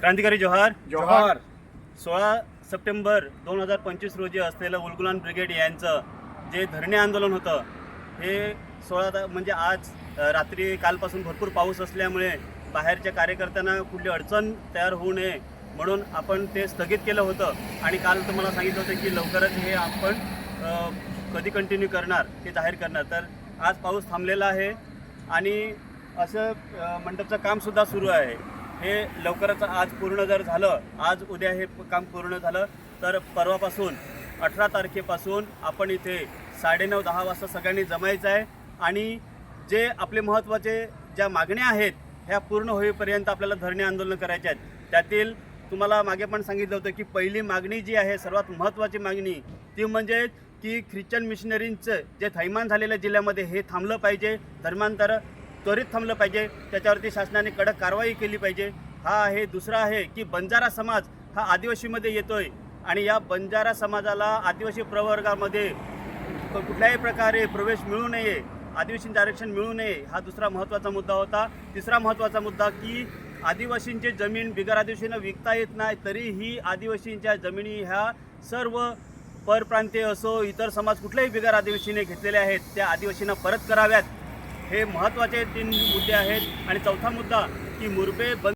क्रांतिकारी जोहार. जोहार. सोळा सप्टेंबर दोन हजार पंचवीस रोजी असलेलं उलगुलान ब्रिगेड यांचं जे धरणे आंदोलन होतं हे सोळा म्हणजे आज रात्री कालपासून भरपूर पाऊस असल्यामुळे बाहेरच्या कार्यकर्त्यांना कुठली अडचण तयार होऊ नये म्हणून आपण ते स्थगित केलं होतं. आणि काल तुम्हाला सांगितलं होतं की लवकरच हे आपण कधी कंटिन्यू करणार ते जाहीर करणार. तर आज पाऊस थांबलेला आहे आणि असं मंडपचं कामसुद्धा सुरू आहे. हे लवकरच आज पूर्ण जर झालं आज उद्या हे काम पूर्ण झालं तर परवापासून अठरा तारखेपासून आपण इथे साडेनऊ दहा वाजता सगळ्यांनी जमायचं आहे आणि जे आपले महत्त्वाचे ज्या मागण्या आहेत ह्या पूर्ण होईपर्यंत आपल्याला धरणे आंदोलन करायचे आहेत. त्यातील तुम्हाला मागे पण सांगितलं होतं की पहिली मागणी जी आहे सर्वात महत्त्वाची मागणी ती म्हणजे की ख्रिश्चन मिशनरींचं जे थैमान झालेलं जिल्ह्यामध्ये हे थांबलं पाहिजे. धर्मांतर त्वरित थांबलं पाहिजे. त्याच्यावरती शासनाने कडक कारवाई केली पाहिजे. हा आहे दुसरा आहे की बंजारा समाज हा आदिवासीमध्ये येतो आहे आणि या बंजारा समाजाला आदिवासी प्रवर्गामध्ये कुठल्याही प्रकारे प्रवेश मिळू नये आदिवासींचे आरक्षण मिळू नये हा दुसरा महत्त्वाचा मुद्दा होता. तिसरा महत्त्वाचा मुद्दा की आदिवासींचे जमीन बिगर आदिवासींना विकता येत नाही तरीही आदिवासींच्या जमिनी ह्या सर्व परप्रांतीय असो इतर समाज कुठल्याही बिगर आदिवासीने घेतलेले आहेत त्या आदिवासींना परत कराव्यात. हे महत्त्वाचे तीन मुद्दे आहेत. आणि चौथा मुद्दा की मुरबे बंद